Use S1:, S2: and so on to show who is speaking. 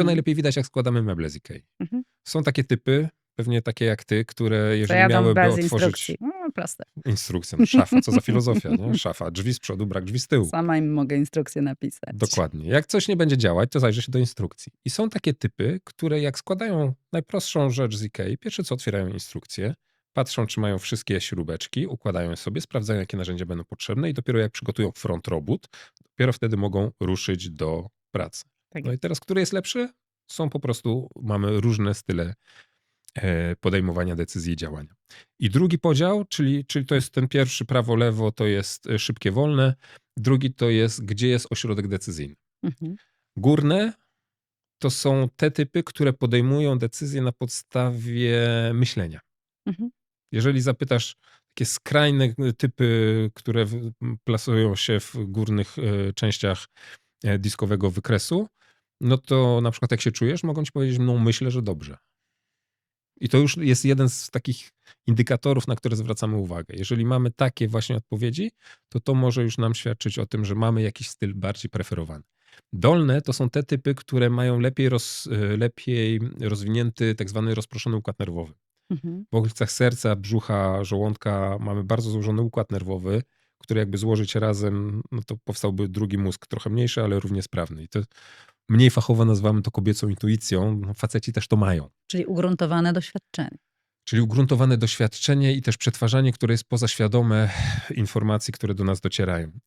S1: to
S2: Mhm.
S1: najlepiej widać, jak składamy meble z Ikei.
S2: Mhm.
S1: Są takie typy, pewnie takie jak ty, które jeżeli
S2: jadą
S1: miałyby
S2: bez
S1: otworzyć
S2: instrukcji. No, proste.
S1: instrukcję, no szafa, co za filozofia, nie? Szafa, drzwi z przodu, brak drzwi z tyłu.
S2: Sama im mogę instrukcję napisać.
S1: Dokładnie. Jak coś nie będzie działać, to zajrzy się do instrukcji. I są takie typy, które jak składają najprostszą rzecz z Ikei, pierwsze co otwierają instrukcję, patrzą, czy mają wszystkie śrubeczki, układają je sobie, sprawdzają, jakie narzędzia będą potrzebne i dopiero jak przygotują front robót, dopiero wtedy mogą ruszyć do pracy.
S2: Tak
S1: No i teraz, który jest lepszy? Są po prostu, mamy różne style e, podejmowania decyzji i działania. I drugi podział, czyli, czyli to jest ten pierwszy prawo-lewo, to jest e, szybkie, wolne. Drugi to jest, gdzie jest ośrodek decyzyjny.
S2: Mhm.
S1: Górne to są te typy, które podejmują decyzje na podstawie myślenia.
S2: Mhm.
S1: Jeżeli zapytasz takie skrajne typy, które plasują się w górnych e, częściach e, diskowego wykresu, no to na przykład jak się czujesz, mogą ci powiedzieć, no myślę, że dobrze. I to już jest jeden z takich indykatorów, na które zwracamy uwagę. Jeżeli mamy takie właśnie odpowiedzi, to to może już nam świadczyć o tym, że mamy jakiś styl bardziej preferowany. Dolne to są te typy, które mają lepiej, roz, e, lepiej rozwinięty tak zwany rozproszony układ nerwowy.
S2: Mhm.
S1: W okolicach serca, brzucha, żołądka mamy bardzo złożony układ nerwowy, który jakby złożyć razem, no to powstałby drugi mózg, trochę mniejszy, ale równie sprawny. I to mniej fachowo nazywamy to kobiecą intuicją. No, faceci też to mają.
S2: Czyli ugruntowane doświadczenie.
S1: Czyli ugruntowane doświadczenie i też przetwarzanie, które jest pozaświadome informacji, które do nas docierają.